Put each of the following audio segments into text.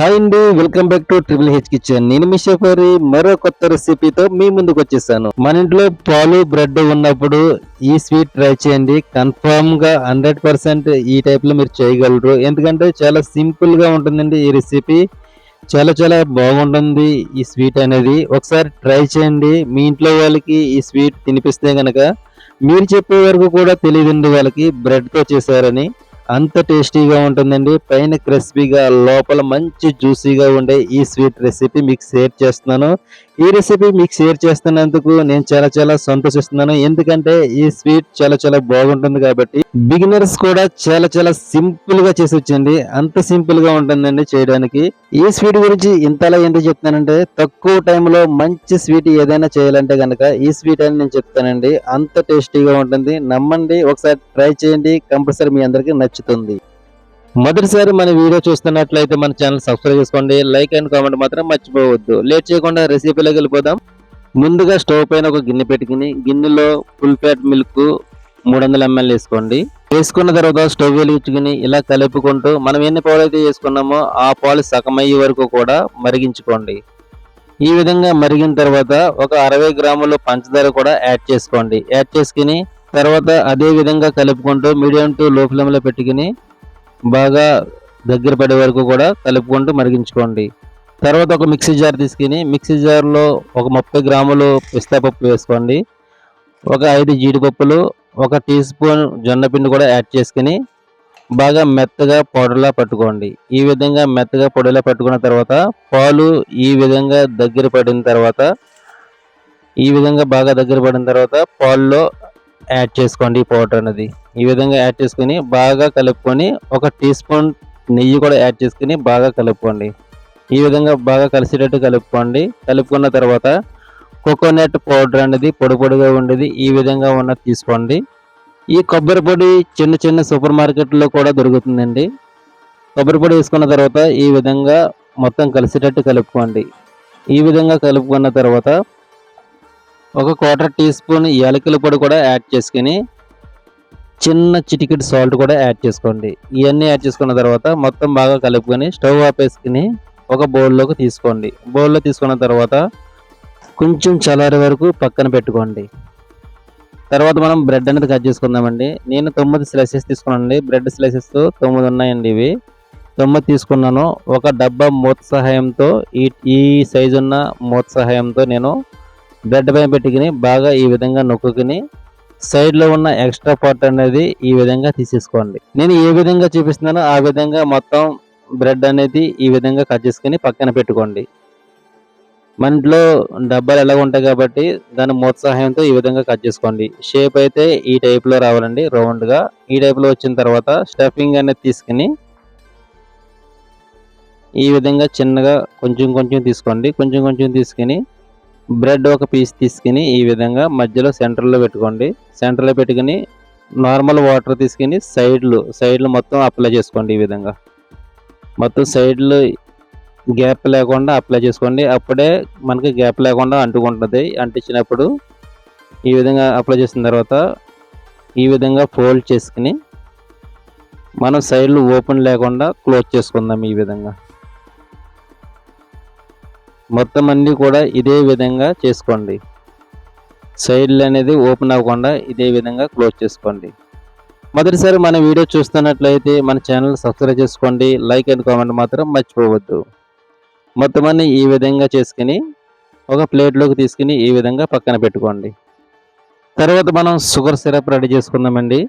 Hi అండి welcome back to triple H kitchen నేను మీ షెఫరి మరో కొత్త రెసిపీతో మీ ముందుకు వచ్చేసాను. మన ఇంట్లో పాలు బ్రెడ్ ఉన్నప్పుడు ఈ స్వీట్ ట్రై చేయండి. కన్ఫర్మ్గా హండ్రెడ్ పర్సెంట్ ఈ టైప్లో మీరు చేయగలరు. ఎందుకంటే చాలా సింపుల్గా ఉంటుందండి ఈ రెసిపీ చాలా చాలా బాగుంటుంది ఈ స్వీట్ అనేది. ఒకసారి ట్రై చేయండి. మీ ఇంట్లో వాళ్ళకి ఈ స్వీట్ తినిపిస్తే గనక మీరు చెప్పే వరకు కూడా తెలియదండి వాళ్ళకి బ్రెడ్తో చేశారని. అంత టేస్టీగా ఉంటుందండి. పైన క్రిస్పీగా లోపల మంచి జ్యూసీగా ఉండే ఈ స్వీట్ రెసిపీ మీకు షేర్ చేస్తున్నాను. ఈ రెసిపీ మీకు షేర్ చేస్తున్నందుకు నేను చాలా చాలా సంతోషిస్తున్నాను. ఎందుకంటే ఈ స్వీట్ చాలా చాలా బాగుంటుంది కాబట్టి బిగినర్స్ కూడా చాలా చాలా సింపుల్గా చేసి వచ్చండి అంత సింపుల్గా ఉంటుందండి చేయడానికి. ఈ స్వీట్ గురించి ఇంతలా ఎందుకు చెప్తానంటే తక్కువ టైంలో మంచి స్వీట్ ఏదైనా చేయాలంటే కనుక ఈ స్వీట్ అని నేను చెప్తానండి. అంత టేస్టీగా ఉంటుంది. నమ్మండి. ఒకసారి ట్రై చేయండి. కంపల్సరీ మీ అందరికీ నచ్చుతుంది. మొదటిసారి మన వీడియో చూస్తున్నట్లయితే మన ఛానల్ సబ్స్క్రైబ్ చేసుకోండి లైక్ అండ్ కామెంట్ మాత్రం మర్చిపోవద్దు. లేట్ చేయకుండా రెసిపీలోకి వెళ్ళిపోదాం. ముందుగా స్టవ్ పైన ఒక గిన్నె పెట్టుకుని గిన్నెలో ఫుల్ ఫ్యాట్ మిల్క్ మూడు వందల ఎంఎల్ వేసుకోండి. వేసుకున్న తర్వాత స్టవ్ వెలిగించుకుని ఇలా కలుపుకుంటూ మనం ఎన్ని పాలు అయితే వేసుకున్నామో ఆ పాలు సగం అయ్యే వరకు కూడా మరిగించుకోండి. ఈ విధంగా మరిగిన తర్వాత ఒక అరవై గ్రాముల పంచదార కూడా యాడ్ చేసుకోండి. యాడ్ చేసుకుని తర్వాత అదే విధంగా కలుపుకుంటూ మీడియం టు లో ఫ్లేమ్లో పెట్టుకుని బాగా దగ్గర పడే వరకు కూడా కలుపుకుంటూ మరిగించుకోండి. తర్వాత ఒక మిక్సీ జార్ తీసుకుని మిక్సీ జార్లో ఒక ముప్పై గ్రాములు పిస్తా పప్పు వేసుకోండి. ఒక ఐదు జీడిపప్పులు ఒక టీ స్పూన్ జొన్నపిండి కూడా యాడ్ చేసుకుని బాగా మెత్తగా పొడలా పట్టుకోండి. ఈ విధంగా మెత్తగా పొడిలా పట్టుకున్న తర్వాత పాలు ఈ విధంగా దగ్గర పడిన తర్వాత ఈ విధంగా బాగా దగ్గర పడిన తర్వాత పాల్లో యాడ్ చేసుకోండి పౌడర్ అనేది. ఈ విధంగా యాడ్ చేసుకుని బాగా కలుపుకొని ఒక టీ స్పూన్ నెయ్యి కూడా యాడ్ చేసుకుని బాగా కలుపుకోండి. ఈ విధంగా బాగా కలిసేటట్టు కలుపుకోండి. కలుపుకున్న తర్వాత కోకోనట్ పౌడర్ అనేది పొడి పొడిగా ఉండేది ఈ విధంగా ఉన్నది తీసుకోండి. ఈ కొబ్బరి పొడి చిన్న చిన్న సూపర్ మార్కెట్లో కూడా దొరుకుతుందండి. కొబ్బరి పొడి వేసుకున్న తర్వాత ఈ విధంగా మొత్తం కలిసేటట్టు కలుపుకోండి. ఈ విధంగా కలుపుకున్న తర్వాత ఒక క్వార్టర్ టీ స్పూన్ యాలకుల పొడి కూడా యాడ్ చేసుకుని చిన్న చిటికెట్ సాల్ట్ కూడా యాడ్ చేసుకోండి. ఇవన్నీ యాడ్ చేసుకున్న తర్వాత మొత్తం బాగా కలుపుకొని స్టవ్ ఆపేసుకుని ఒక బౌల్లోకి తీసుకోండి. బౌల్లో తీసుకున్న తర్వాత కొంచెం చల్లారి వరకు పక్కన పెట్టుకోండి. తర్వాత మనం బ్రెడ్ అనేది కట్ చేసుకుందామండి. నేను తొమ్మిది స్లైసెస్ తీసుకున్నానండి. బ్రెడ్ స్లైసెస్ తొమ్మిది ఉన్నాయండి ఇవి. తొమ్మిది తీసుకున్నాను. ఒక డబ్బా మూత సహాయంతో ఈ ఈ సైజు ఉన్న మూత సహాయంతో నేను బ్రెడ్ పైన పెట్టుకుని బాగా ఈ విధంగా నొక్కుని సైడ్లో ఉన్న ఎక్స్ట్రా పార్ట్ అనేది ఈ విధంగా తీసేసుకోండి. నేను ఏ విధంగా చూపిస్తున్నానో ఆ విధంగా మొత్తం బ్రెడ్ అనేది ఈ విధంగా కట్ చేసుకుని పక్కన పెట్టుకోండి. మన ఇంట్లో డబ్బాలు ఎలా ఉంటాయి కాబట్టి దాని మూత సహాయంతో ఈ విధంగా కట్ చేసుకోండి. షేప్ అయితే ఈ టైప్లో రావాలండి. రౌండ్గా ఈ టైప్లో వచ్చిన తర్వాత స్టఫింగ్ అనేది తీసుకుని ఈ విధంగా చిన్నగా కొంచెం కొంచెం తీసుకోండి. కొంచెం కొంచెం తీసుకుని బ్రెడ్ ఒక పీస్ తీసుకుని ఈ విధంగా మధ్యలో సెంటర్లో పెట్టుకోండి. సెంటర్లో పెట్టుకుని నార్మల్ వాటర్ తీసుకుని సైడ్లు సైడ్లు మొత్తం అప్లై చేసుకోండి ఈ విధంగా. మొత్తం సైడ్లు గ్యాప్ లేకుండా అప్లై చేసుకోండి. అప్పుడే మనకి గ్యాప్ లేకుండా అంటుకుంటుంది. అంటించినప్పుడు ఈ విధంగా అప్లై చేసిన తర్వాత ఈ విధంగా ఫోల్డ్ చేసుకుని మనం సైడ్లు ఓపెన్ లేకుండా క్లోజ్ చేసుకుందాం ఈ విధంగా. మొత్తం అన్నీ కూడా ఇదే విధంగా చేసుకోండి. సైడ్లు అనేది ఓపెన్ అవ్వకుండా ఇదే విధంగా క్లోజ్ చేసుకోండి. మొదటిసారి మన వీడియో చూస్తున్నట్లయితే మన ఛానల్ సబ్స్క్రైబ్ చేసుకోండి. లైక్ అండ్ కామెంట్ మాత్రం మర్చిపోవద్దు. మొత్తం అన్ని ఈ విధంగా చేసుకుని ఒక ప్లేట్లోకి తీసుకుని ఈ విధంగా పక్కన పెట్టుకోండి. తర్వాత మనం షుగర్ సిరప్ రెడీ చేసుకుందామండి.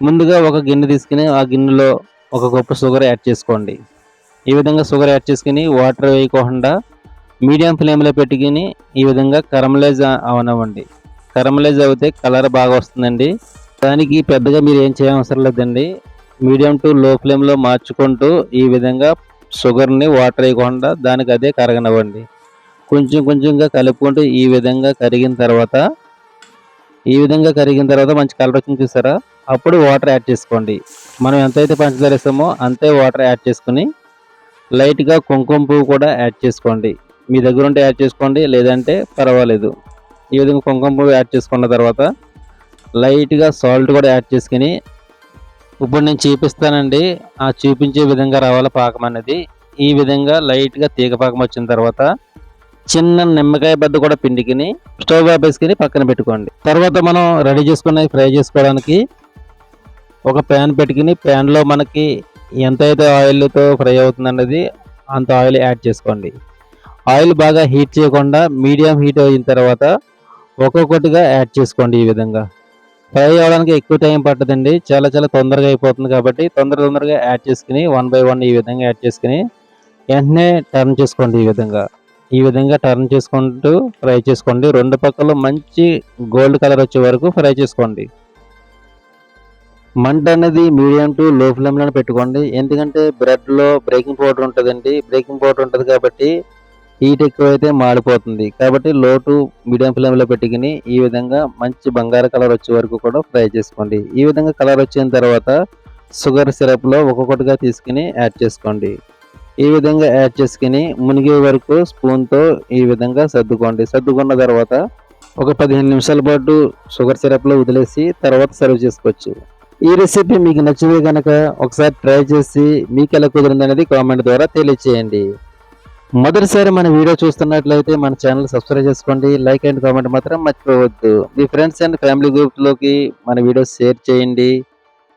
ముందుగా ఒక గిన్నె తీసుకుని ఆ గిన్నెలో ఒక గొప్ప షుగర్ యాడ్ చేసుకోండి. ఈ విధంగా షుగర్ యాడ్ చేసుకుని వాటర్ వేయకుండా మీడియం ఫ్లేమ్లో పెట్టుకుని ఈ విధంగా కరమలైజ్ అవనవ్వండి. కరమలైజ్ అవుతే కలర్ బాగా వస్తుందండి. దానికి పెద్దగా మీరు ఏం చేయవసరం లేదండి. మీడియం టు లో ఫ్లేమ్లో మార్చుకుంటూ ఈ విధంగా షుగర్ని వాటర్ వేయకుండా దానికి అదే కరగనివ్వండి. కొంచెం కొంచెంగా కలుపుకుంటూ ఈ విధంగా కరిగిన తర్వాత ఈ విధంగా కరిగిన తర్వాత మంచి కలర్ వచ్చింది చూసారా? అప్పుడు వాటర్ యాడ్ చేసుకోండి. మనం ఎంతైతే పంచదార వేస్తామో అంతే వాటర్ యాడ్ చేసుకుని లైట్గా కుంకుమ పువ్వు కూడా యాడ్ చేసుకోండి. మీ దగ్గర ఉంటే యాడ్ చేసుకోండి లేదంటే పర్వాలేదు. ఈ విధంగా కుంకుమ పువ్వు యాడ్ చేసుకున్న తర్వాత లైట్గా సాల్ట్ కూడా యాడ్ చేసుకుని ఇప్పుడు నేను చూపిస్తానండి. ఆ చూపించే విధంగా రావాలి పాకం అనేది. ఈ విధంగా లైట్గా తీగ పాకం వచ్చిన తర్వాత చిన్న నిమ్మకాయ బద్ద కూడా పిండికిని స్టవ్ ఆపేసుకుని పక్కన పెట్టుకోండి. తర్వాత మనం రెడీ చేసుకున్నవి ఫ్రై చేసుకోవడానికి ఒక ప్యాన్ పెట్టుకుని ప్యాన్లో మనకి ఎంత అయితే ఆయిల్తో ఫ్రై అవుతుందన్నది అంత ఆయిల్ యాడ్ చేసుకోండి. ఆయిల్ బాగా హీట్ చేయకుండా మీడియం హీట్ అయిన తర్వాత ఒక్కొక్కటిగా యాడ్ చేసుకోండి ఈ విధంగా. ఫ్రై అవ్వడానికి ఎక్కువ టైం పట్టదండి. చాలా చాలా తొందరగా అయిపోతుంది కాబట్టి తొందర తొందరగా యాడ్ చేసుకుని వన్ బై వన్ ఈ విధంగా యాడ్ చేసుకుని వెంటనే టర్న్ చేసుకోండి ఈ విధంగా. ఈ విధంగా టర్న్ చేసుకుంటూ ఫ్రై చేసుకోండి. రెండు పక్కలు మంచి గోల్డ్ కలర్ వచ్చే వరకు ఫ్రై చేసుకోండి. మంట అనేది మీడియం టు లో ఫ్లేమ్లో పెట్టుకోండి. ఎందుకంటే బ్రెడ్లో బ్రేకింగ్ పౌడర్ ఉంటుందండి. బ్రేకింగ్ పౌడర్ ఉంటుంది కాబట్టి హీట్ ఎక్కువైతే మాడిపోతుంది. కాబట్టి లో టు మీడియం ఫ్లేమ్లో పెట్టుకుని ఈ విధంగా మంచి బంగారు కలర్ వచ్చే వరకు కూడా ఫ్రై చేసుకోండి. ఈ విధంగా కలర్ వచ్చిన తర్వాత షుగర్ సిరప్లో ఒక్కొక్కటిగా తీసుకుని యాడ్ చేసుకోండి. ఈ విధంగా యాడ్ చేసుకుని మునిగే వరకు స్పూన్తో ఈ విధంగా సర్దుకోండి. సర్దుకున్న తర్వాత ఒక పదిహేను నిమిషాల పాటు షుగర్ సిరప్లో వదిలేసి తర్వాత సర్వ్ చేసుకోవచ్చు. ఈ రెసిపీ మీకు నచ్చితే కనుక ఒకసారి ట్రై చేసి మీకు ఎలా కుదిరింది అనేది కామెంట్ ద్వారా తెలియచేయండి. మొదటిసారి మన వీడియో చూస్తున్నట్లయితే మన ఛానల్ సబ్స్క్రైబ్ చేసుకోండి లైక్ అండ్ కామెంట్ మాత్రం మర్చిపోవద్దు. మీ ఫ్రెండ్స్ అండ్ ఫ్యామిలీ గ్రూప్లోకి మన వీడియో షేర్ చేయండి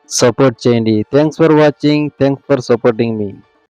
సపోర్ట్ చేయండి. Thanks for watching thanks for supporting me